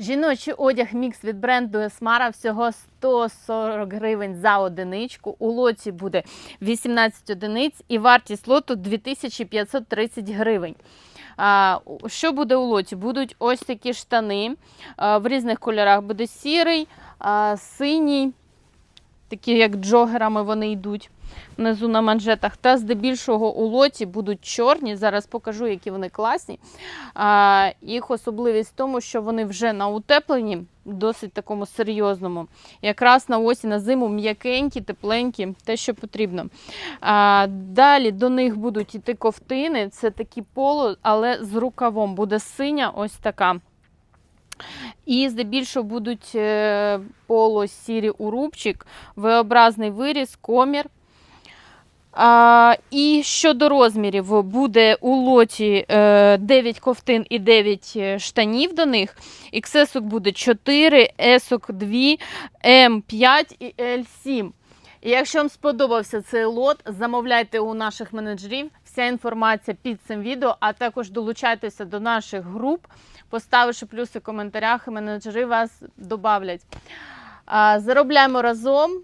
Жіночий одяг мікс від бренду Есмара всього 140 гривень за одиничку. У лоті буде 18 одиниць і вартість лоту 2530 гривень. Що буде у лоті? Будуть ось такі штани. В різних кольорах буде сірий, синій, такі як джогерами вони йдуть внизу на манжетах. Та здебільшого у лоті будуть чорні. Зараз покажу, які вони класні. А, їх особливість в тому, що вони вже на утепленні, досить такому серйозному. Якраз на осінь, на зиму м'якенькі, тепленькі, те, що потрібно. А, далі до них будуть іти ковтини. Це такі поло, але з рукавом. Буде синя, ось така. І здебільшого будуть полосірі поло сірі у рубчик, V-образний виріз, комір. А, і щодо розмірів, буде у лоті е, 9 ковтин і 9 штанів до них. XS буде 4, S 2, М5 і L7. І якщо вам сподобався цей лот, замовляйте у наших менеджерів. Вся інформація під цим відео, а також долучайтеся до наших груп, поставивши плюси в коментарях, і менеджери вас добавлять. Заробляємо разом,